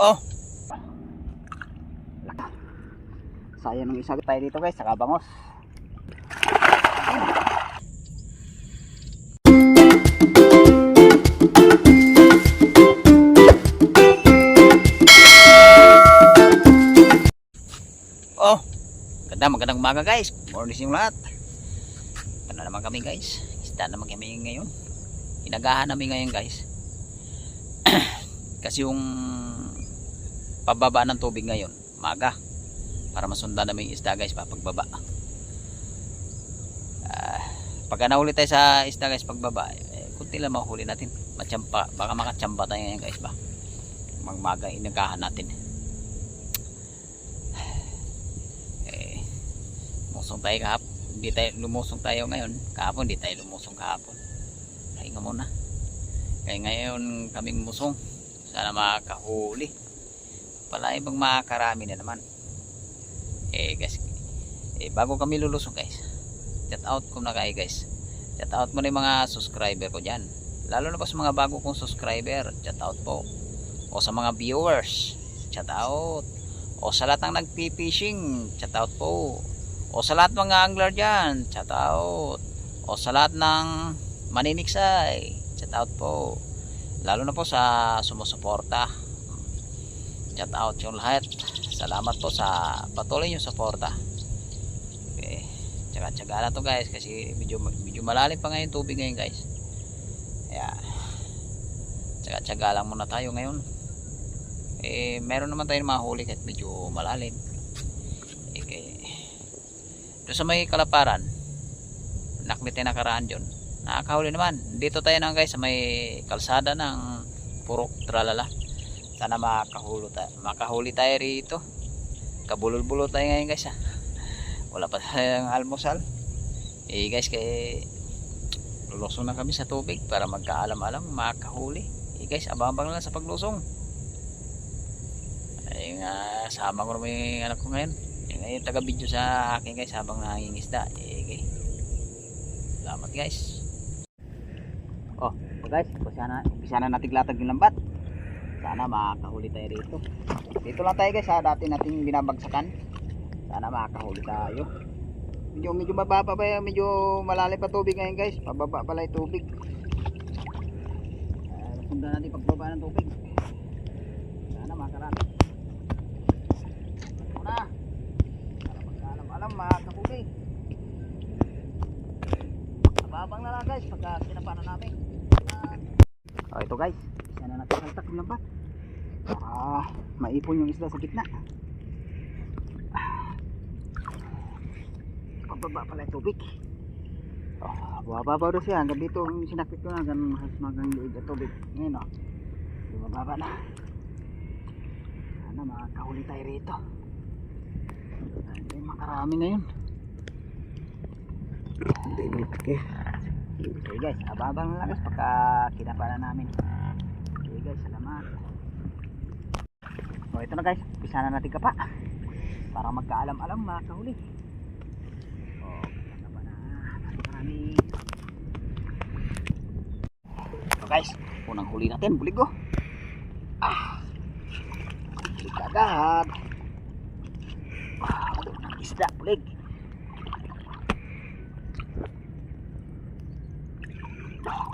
Oh, Sayang ng isa tayo dito guys, sa kabangos. oh. Ganda, magandang umaga guys. Morning sa lahat. Na naman kami guys. Isda naman kami ngayon. Inagahan namin ngayon guys. Kasi yung pababa ng tubig ngayon, maga. Para masundan namin yung isda guys, papagbaba. Ah, pagka nahuli tayo sa isda guys, pagbaba, eh, kunti lang mahuli natin. Matsampa, baka makatsampa tayo ngayon guys ba. Magmaga, inagahan natin. eh, musong tayo kahapon hindi tayo lumusong tayo ngayon kahapon hindi tayo lumusong kahapon kaya nga muna kaya ngayon kaming musong sana makakahuli pala ibang makakarami na naman eh guys eh, bago kami lulusong guys shout out ko na kayo guys shout out mo na mga subscriber ko dyan lalo na po sa mga bago kong subscriber shout out po o sa mga viewers shout out o sa lahat ng nagpi-fishing, shout out po. O sa lahat mga angler dyan, shout out. O sa lahat ng maniniksay, shout out po. Lalo na po sa sumusuporta. Shout out yung lahat. Salamat po sa patuloy yung suporta. Okay. Tsaga-tsaga na to guys kasi medyo, medyo malalim pa ngayon tubig ngayon guys. Kaya tsaga-tsaga lang muna tayo ngayon eh meron naman tayong mahuli kahit medyo malalim eh kay doon sa may kalaparan nakmit tayo nakaraan dyan nakakahuli naman dito tayo na guys sa may kalsada ng purok tralala sana makahuli tayo. Makahuli tayo rito. Kabulol-bulol tayo ngayon guys ha wala pa tayong almusal. Eh guys kay lulusong na kami sa tubig para magkaalam-alam makahuli. Eh guys abang-abang lang sa paglusong. Ay nga sama ko naman yung anak ko ngayon. Yung ngayon taga video sa akin guys habang nangingisda. Eh okay. salamat guys. Oh, guys, umpisa na, umpisa na natin latag yung lambat. Sana makakahuli tayo rito. Dito lang tayo guys ha, dati natin binabagsakan. Sana makakahuli tayo. Medyo, medyo mababa pa yan, medyo malalim pa tubig ngayon guys. Pababa pala yung tubig. Uh, sundan natin pagbaba ng tubig. Sana makakarami. Una. Para magkaalam-alam, makakahuli. Mababang na lang guys pagka sinapanan namin. Oh, ito guys. Na natin saltak yung lambat. Para maipon yung isda sa gitna. Pababa pala yung tubig. Oh, bababa daw siya. Hanggang dito yung sinakit ko na. Hanggang magang liig ang tubig. Ngayon oh. Bumababa na. Sana makakahuli tayo rito. Hindi makarami ngayon. Okay. Okay guys, ababang guys pagka kinapala namin. Okay guys, salamat. O ito na guys, pisa na natin kapa. Para magkaalam-alam makahuli. O, kapa na. Marami. Ito guys, unang huli natin, bulig ko. Ah. Bulig agad. Ah, isda, bulig.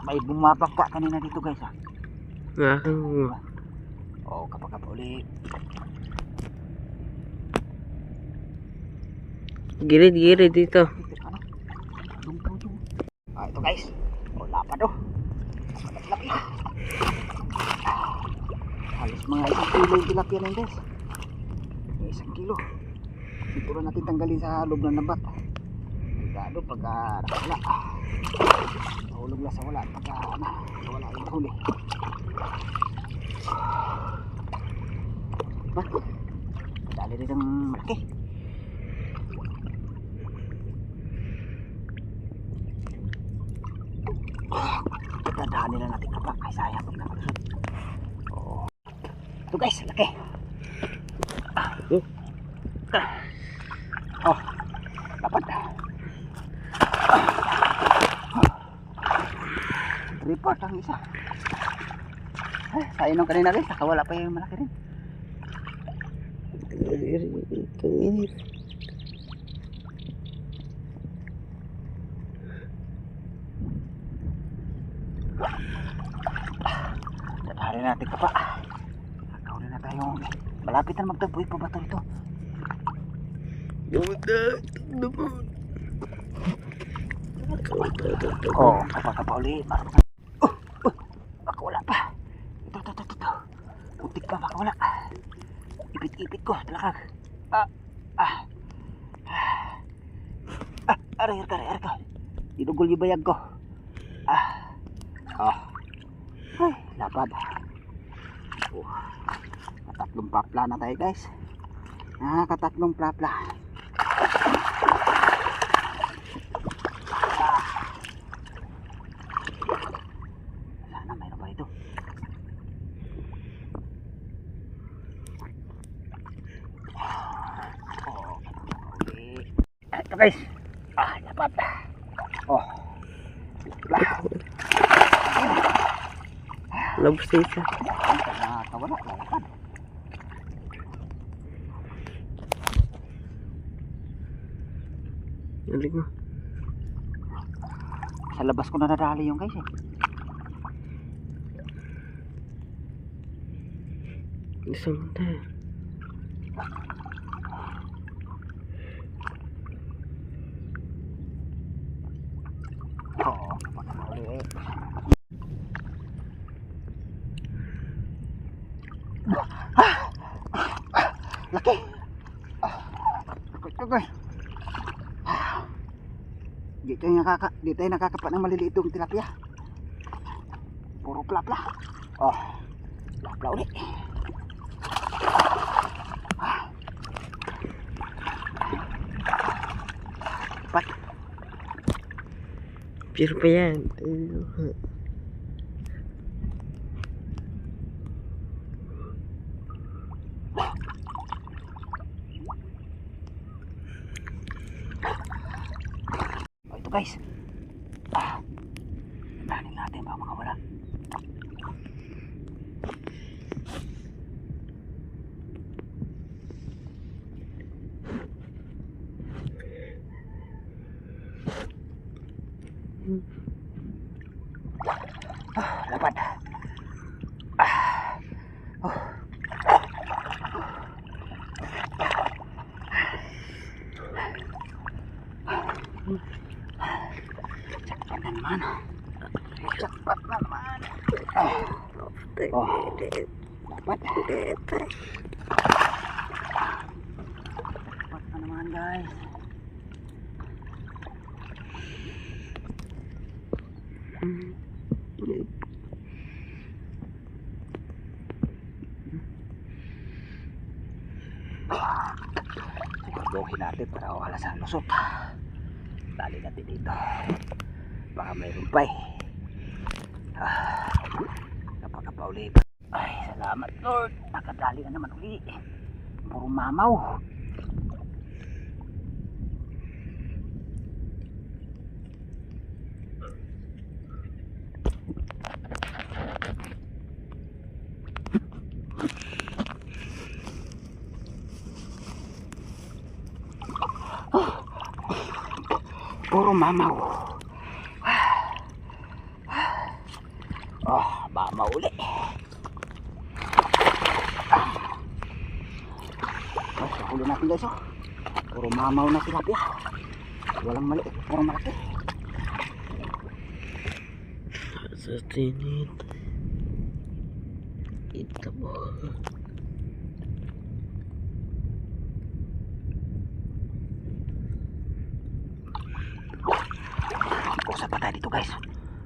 May bumapak pa kanina dito guys ha. Nakakang Oo, kapag kapag ulit. gilid-gilid dito. Ah, ito guys. O, lapad oh. Laki. Halos mga isang kilo yung tilapia na guys. Isang kilo. Na natin tanggalin sa loob ng lambat. Ligado pagka nakawala. Nahulog lang sa wala. Pagka ano, wala yung huli. Dali rin ang malaki. Dadaan nila natin kapag kay sayang. Oo. Ito guys, laki. Ah. Oh. Ah. Oh. Dapat. Report ang isa. Ay, sayang nung kanina guys, nakawala pa yung malaki rin. Ito init. Dadali natin ka pa. Nakahuli na tayo. Malapit na magtagpo. pa ba ito ito? Dumundag. Dumundag. Oo, oh, kapag ka pa uli. Oh, oh, baka wala pa. Ito, ito, ito, ito. ito. Putik pa, baka wala. Ipit-ipit ko, talakag. Ah, ah. Ah, aray, aray, aray, aray. Dinugol yung bayag ko. Ah, ah. Ay, lapad. Oh. Katatlong papla na tayo guys. Ah, katatlong papla. Sana mayroon pa ito. Oh, okay. Ito guys. Ah, dapat. Oh. Lah. Labos na isa. Nakakawala. Lalakad. Nalik mo. Sa labas ko na nadali yung guys eh. Isang tayo. Oo. Uli eh. Laki. Ah, Takot ko guys. Di tayo nakaka, di tayo nakakapa ng maliliit yung tilapia. Puro plapla. Oh. Plapla ulit. Pat. Pure pa yan. Ayun. Oh, ito guys. Ah. Dali natin baka makawala. Ah, lapad. Ah. Oh. Jackpot na naman. Jackpot na naman. Ah. Oh. Dapat. Dapat na naman guys. Siguraduhin natin para wala sa lusot. Dali natin dito. Baka mayroon pa eh. Ah, napakapauli pa. Ay, salamat Lord. Nakadali na naman uli. Puro mamaw. Puro mamaw. Guys oh. Puro mamaw na tilapia. Walang mali, puro malaki. Sa tinit. Ito mo. Kusap pa tayo dito guys.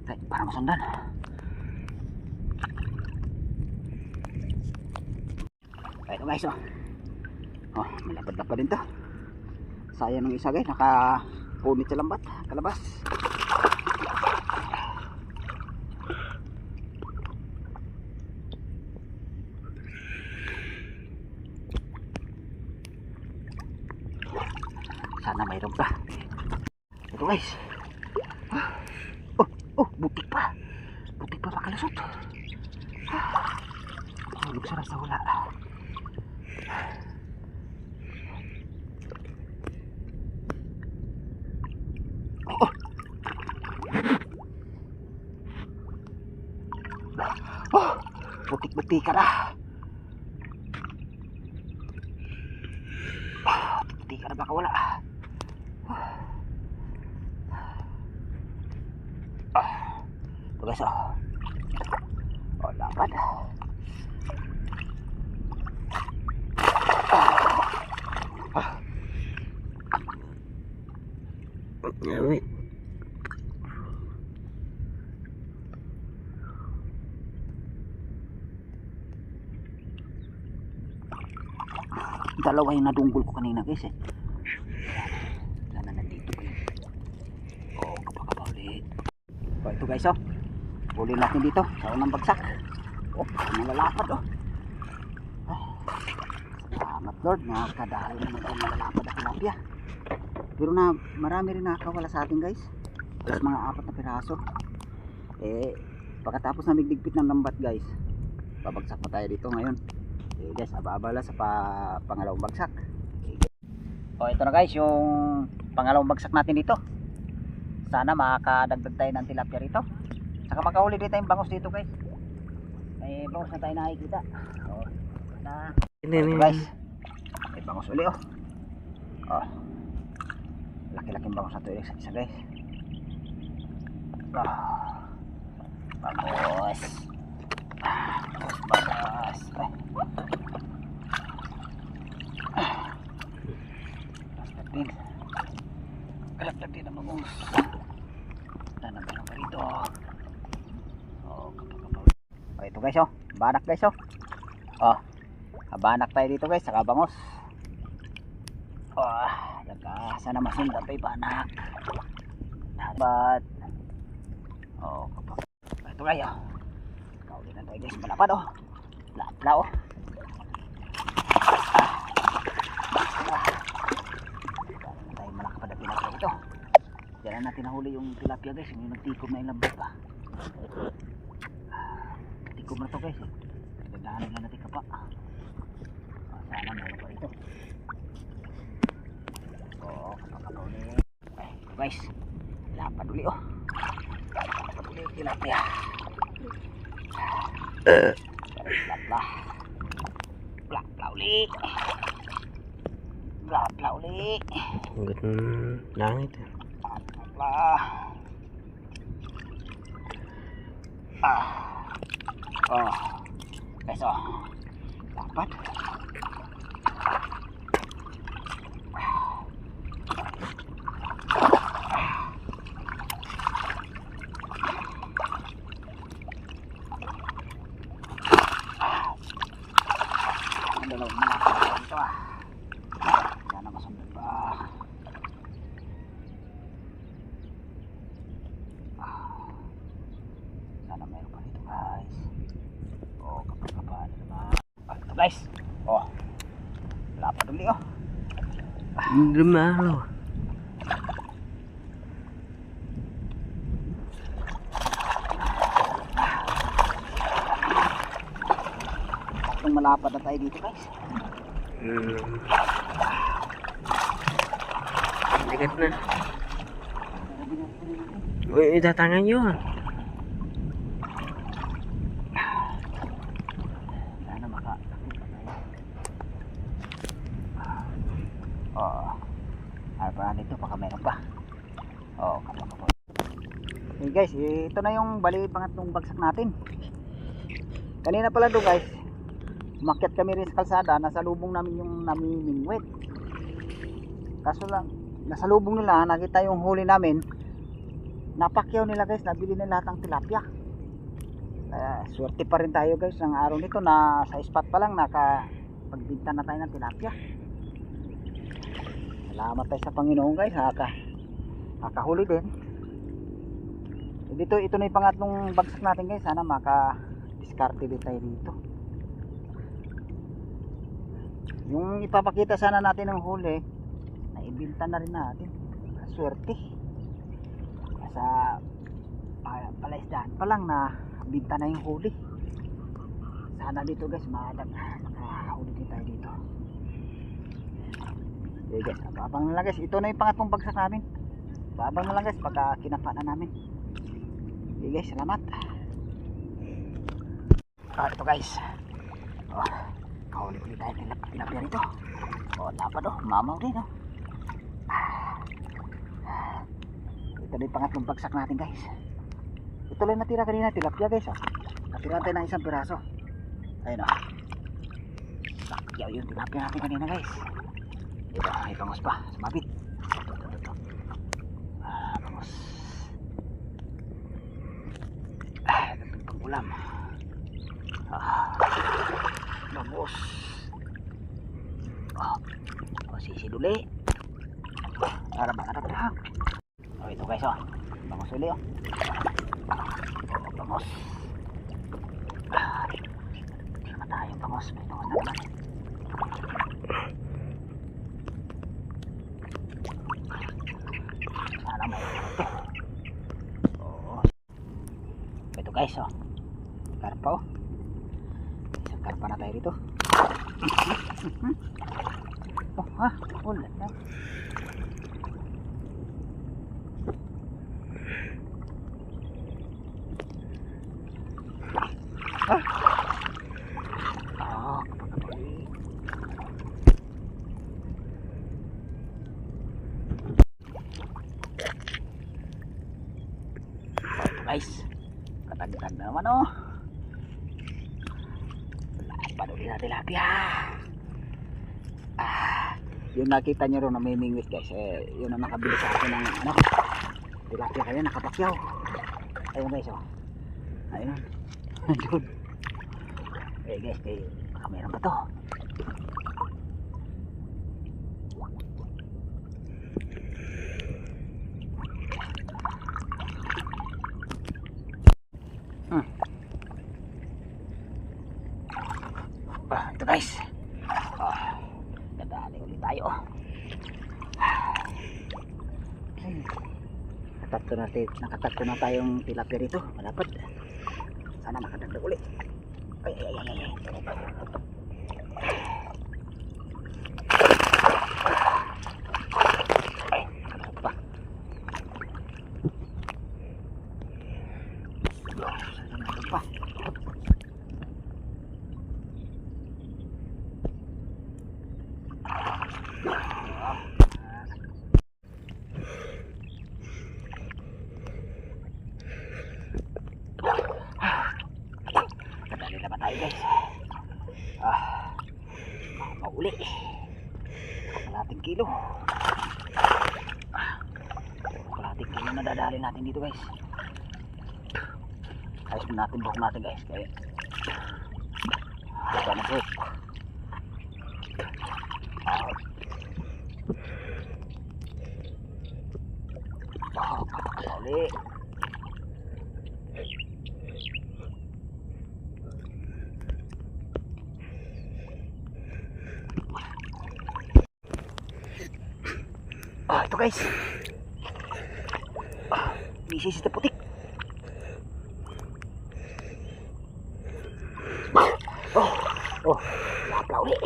Okay, para masundan. Ito guys oh. Oh, malapad-lapad din to. Sayang ng isa guys, nakapunit sa lambat, kalabas. Sana mayroon pa. Ito guys. Oh, oh, butik pa. Butik pa makalusot. Hulog sa sa wala. putik-putik ka na. Ah, na baka wala. Ah, ito guys oh. Oh. Yeah, Dalawa yung nadunggol ko kanina guys eh. Wala na nandito yun. Oh, kapakapa ulit. Oh, ito guys oh. Huli natin dito sa unang bagsak. Oh, malalapad oh. Ah, Salamat Lord, nakakadahal naman tayo malalapad na tilapia. Pero na marami rin nakakawala sa atin guys. Tapos mga apat na piraso. Eh, pagkatapos na migligpit ng lambat guys, babagsak pa tayo dito ngayon. Eh guys, aba-abala sa pa pangalawang bagsak. O ito na guys, yung pangalawang bagsak natin dito. Sana makakadagdag tayo ng tilapia rito. Saka makahuli din tayong bangus dito guys. May bangus na tayo nakikita. O, na. Hindi, Ito guys. May bangus uli oh. Oh. Laki-laking bangus na to isa, isa guys. Oh. Bangus. Ah, bangus. Ay. Din. Kalaplat din ang bangus. Na naman pa rito. Oh, Oh, ito guys oh. Banak guys oh. Oh. Abanak tayo dito guys, saka bangos. Oh, daga, sana masundan pa yung banak. But, oh, kapag, ito kayo. Kauli na tayo guys, malapad oh. Lapla oh. Ah. Meron tayo malakapad na tilapia ito. Na natin nahuli yung tilapia guys, yung nagtikom na yung lambat pa. Tikom na to guys eh. Gagaanan na natin kapa. Sana meron pa ito. Oo, kapag ulit. Ay, ito guys. Lapad uli oh. Lapad uli tilapia. Lapla. Lapla uli. Lapla uli. Hanggat ng langit. eh. Lapla. Ah. Oh. Guys Malo. Itong malapad na tayo dito guys. Hmm. Ligat na. Uy, itatangan yun. Guys, eh, ito na yung bali pangatlong bagsak natin. Kanina pala doon guys, umakyat kami rin sa kalsada, nasa lubong namin yung namimingwit. Kaso lang, nasa lubong nila, nakita yung huli namin, napakyaw nila guys, nabili nila lahat ng tilapia. Kaya swerte pa rin tayo guys ng araw nito na sa spot pa lang naka pagbinta na tayo ng tilapia. Salamat tayo sa Panginoon guys, naka nakahuli din. Eh, dito ito na yung pangatlong bagsak natin guys, sana maka diskarte din tayo dito. Yung ipapakita sana natin ng huli, naibinta na rin natin. Swerte. Sa pa- palaisdaan pa lang na binta na yung huli. Sana dito guys, maadag makahuli din tayo dito. Okay guys, abang na lang guys. Ito na yung pangatlong bagsak namin. Abang na lang guys pagka kinapa na namin. Guys, salamat. Ah, ito guys. Oh, kahuli-huli tayo ng tilap- tilapia rito. Oh, dapat oh, mamaw din oh. Ito na yung pangatlong bagsak natin guys. Ito lang natira kanina, tilapia guys oh. Natira tayo ng isang piraso. Ayun oh. Sakyaw yung tilapia natin kanina guys. Ito, may bangos pa, sumabit. Ito, ito, ito. Ah, bangos. Ah, pangulam. Ah, bangos. Oh, oh sisiduli. Para lang. Oh, ito guys oh. Bangos uli oh. Bangos. Ah, tayo bangos. May bangos na naman. Sana may ito. Oo. Ito guys oh. Karpa oh. Isang karpa na tayo dito. oh ha. Wala na. Ah. Ah, kapatid. Ito guys. Katagdag na naman oh. Wala pa doon na tilapia. Ah, yung nakita nyo rin na may mingwit guys. Eh, yun ang nakabili sa akin ng ano. Tilapia kaya nakapakyaw. Ayun guys oh. Ayun. Doon. Eh guys, eh, baka meron ba to? Hmm. Ah, ito guys. Ah, tayo. Nakatatlo na, nakatatlo na tayong tilapia rito. Malapad. Sana makadagdag ulit. Ay, ay, ay, ay. Ay, nakadagdag pa. Sana nakadagdag pa. Kadali na ba tayo guys? Ah, mauli. Kalating kilo. Kalating kilo na dadali natin dito guys. Ayos mo natin buhok natin guys. Kaya, ito na buhok. Buhok. Ah, ito guys. Ah, misis na putik. Oh, oh, lapla uli.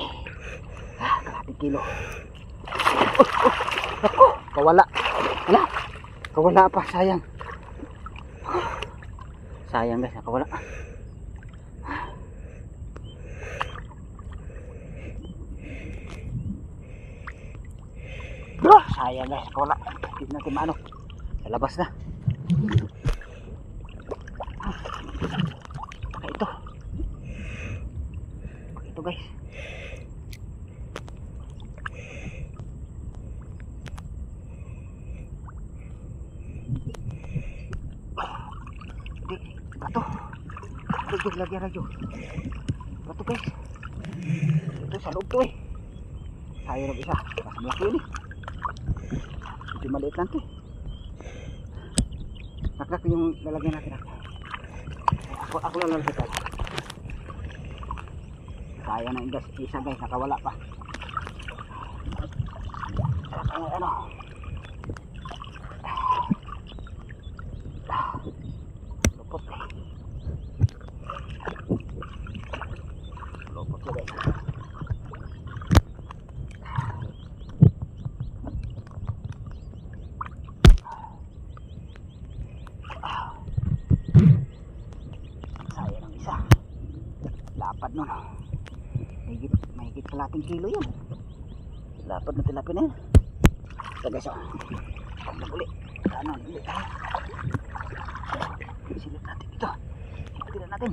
Ah, kalating kilo. Oh, oh, ako, kawala. Wala, kawala pa, sayang. Sayang guys, nakawala. Bro, sayang guys, wala. Hindi natin maano. Sa labas na. Ah, ito. Ito guys. Bato. Radyo, lagyan radyo. Bato guys. Ito sa loob to eh. Sayang ng isa. Mas malaki yun eh. Maliit lang to. Naklak yung lalagyan natin. ah. Ako, ako lang lalagyan. Kaya na igas isa guys, nakawala pa. Ano, ano. Lupot eh. Lupot siya guys. Sayang ng isa. nun. Mahigit, mahigit kalating kilo yan. Lapad na tilapin na yan. Ito guys, oh. Pag uli. Ano, uli tayo. Silip natin ito. Ipatilan natin.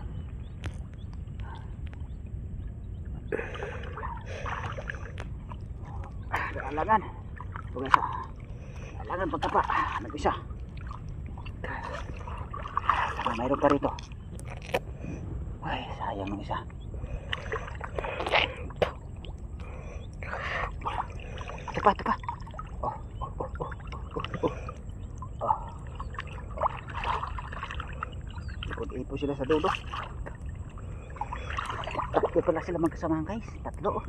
Alangan. Ito guys, oh. Alangan pagkapa. Nag-isa. Mayroon pa rito. Ay, sayang ng isa. Ito pa, ito pa. Oh, oh, oh, oh, oh, oh. Oh. Ipon-ipon sila sa dulo. Tatlo pala sila magkasama guys. Tatlo. oh.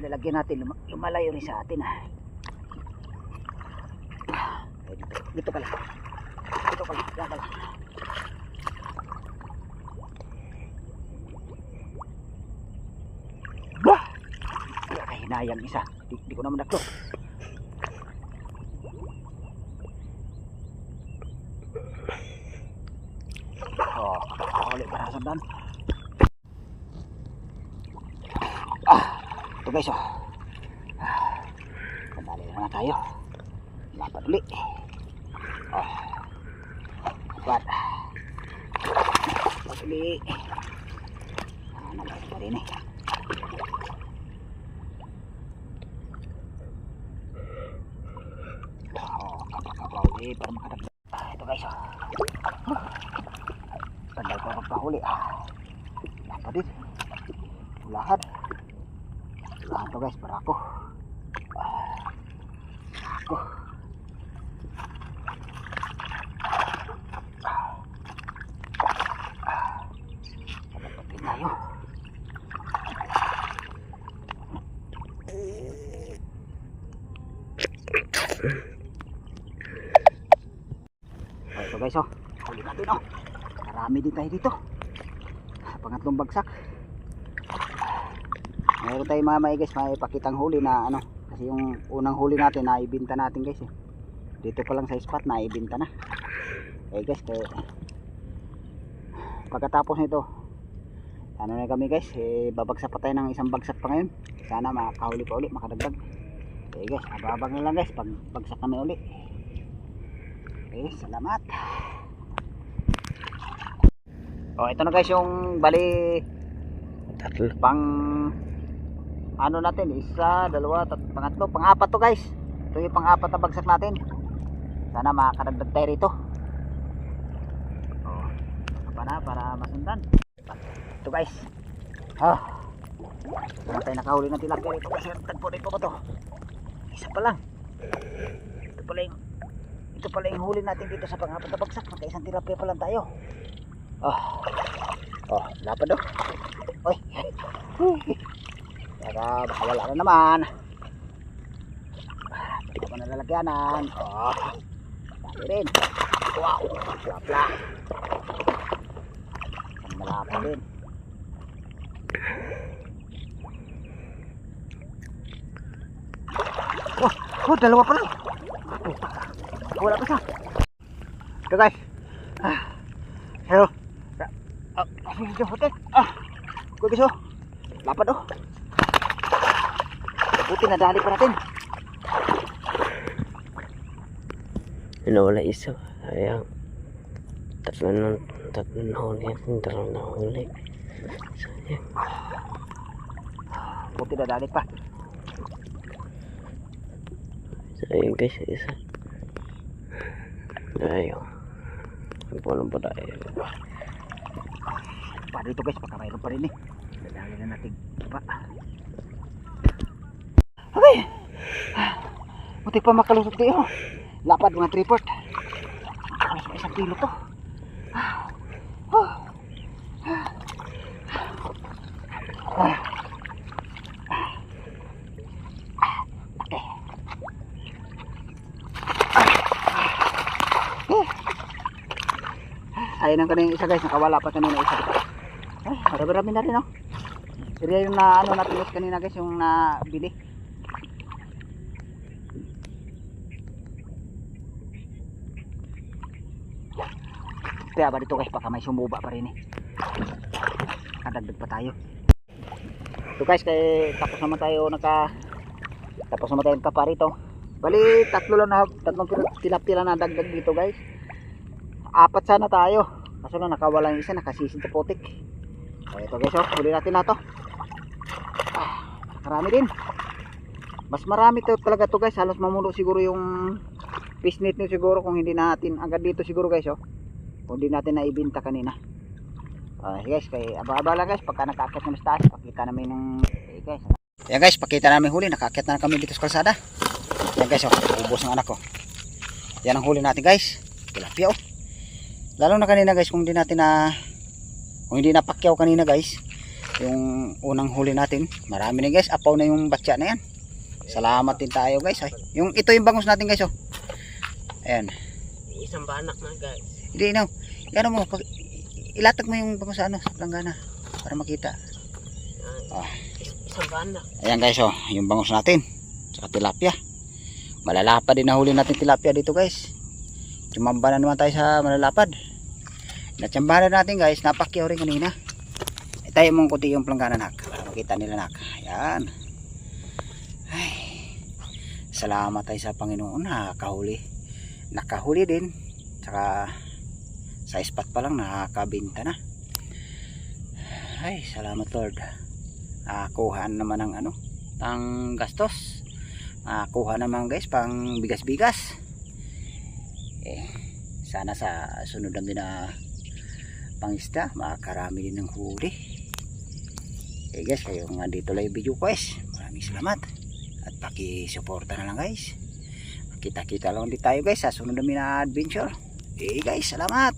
Lalagyan natin luma- lumalayo rin sa atin ah. Dito, dito pala. Pala. Yan pala. Bah! Isa. Di, di ko naman nakto. Oh, ulit para sa. Ah, ito guys oh. Ah, lang na tayo. Ulit. Oh. Lapat. Lapat ulit. Ah, nalapat pa rin eh. Oh, kapag-kapag ulit para ito guys oh. Sandal pa pagpahuli ah. Lapat din. Lahat. Lahat to guys, para ako. Ah, Ako. Dapat din tayo. Oh, ito guys oh. Huli natin oh. Marami din tayo dito. Pangatlong bagsak. Meron tayong mga may guys, may pakitang huli na ano. Kasi yung unang huli natin na ibinta natin guys eh. Dito pa lang sa spot na ibinta na. Eh guys, kaya pagkatapos nito ano na kami guys, eh, babagsak pa tayo ng isang bagsak pa ngayon. Sana makahuli pa uli, makadagdag. Okay guys, ababang na lang guys pag bagsak kami uli. Okay, salamat. Oh, ito na guys yung bali Tatlo. pang ano natin, isa, dalawa, tat, pangatlo, pang-apat to guys. Ito yung pang-apat na bagsak natin. Sana makakadagdag tayo rito. Oh, pa na para masundan. Ito guys. Ah. Wala tayo nakahuli ng tilapia rito kasi tagpo rin ko to. Isa pa lang. Ito pala yung ito pala yung huli natin dito sa pang-apat na bagsak. Magkaisang tilapia pa lang tayo. Ah. Oh, lapad oh. Oy. Para baka wala na naman. Hindi ko nalalagyanan. Oh. Dami rin. Wow. Lapla. Malapad din. Oh, oh, dalawa pa lang. Wala pa siya. Ito guys. Ah. Hello. Ah, ah, medyo hotek. Ah. Guys, oh. Lapad oh. Buti nadali pa natin. Nawala isa. Sayang. Tatlo na, tatlo na huli at dalawa na huli. Buti nadali pa. Sayang guys, isa. Ayaw. Nagpunan pa tayo. Pa dito guys, baka mayroon pa rin eh. Dadali na natin pa. Okay. Buti pa makalusot tayo. Lapad mga tripod. Isang kilo to. Ayan ang kanilang isa guys, nakawala pa kanina isa. Diba? Ay, marami-rami na rin oh. Kaya yung na ano napilos kanina guys, yung nabili. Kaya ba dito guys, baka may sumuba pa rin eh. Kadagdag pa tayo. So guys, kay tapos naman tayo naka tapos naman tayo kapa rito. Bali, tatlo lang na, tatlong tilapia na dagdag dito guys. Apat sana tayo kaso lang nakawala yung isa nakasisid sa putik so ito guys oh huli natin na to ah, marami din mas marami to talaga to guys halos mamuno siguro yung fish net nyo siguro kung hindi natin agad dito siguro guys oh kung hindi natin naibinta kanina Ah, guys, kay aba-aba lang guys, pagka nakakit na sa taas, pakita namin ng eh, guys. Yan guys, pakita namin huli, nakakit na kami dito sa kalsada. Yan guys, oh, ubos ng anak ko. Yan ang huli natin guys. Tilapia oh. Lalo na kanina guys, kung hindi natin na kung hindi napakyaw kanina guys, yung unang huli natin, marami na guys, apaw na yung batya na yan. Salamat din tayo guys. Ay, yung ito yung bangus natin guys oh. Ayan. Isang banak na guys. Hindi no. Yan mo, pag, ilatag mo yung bangus sa ano, sa planggana para makita. Ah. Isang banak. Ayan guys oh, yung bangus natin. Saka tilapia. Malalapad din nahuli natin tilapia dito guys. Tumamba na naman tayo sa malalapad. Natsambahan na natin guys, napakyaw rin kanina. E, tayo mong kuti yung planggana nak. Para makita nila nak. Ayan. Ay. Salamat tayo sa Panginoon nakahuli. Nakahuli din. Saka sa spot pa lang nakakabinta na. Ay, salamat Lord nakakuha naman ng ano ng gastos nakakuha naman guys pang bigas-bigas eh sana sa sunod namin na pangisda makakarami din ng huli. Eh guys kayo nga dito lang yung video ko guys. Maraming salamat. At pakisuporta na lang guys. Kita kita lang din tayo guys sa sunod namin na adventure eh guys salamat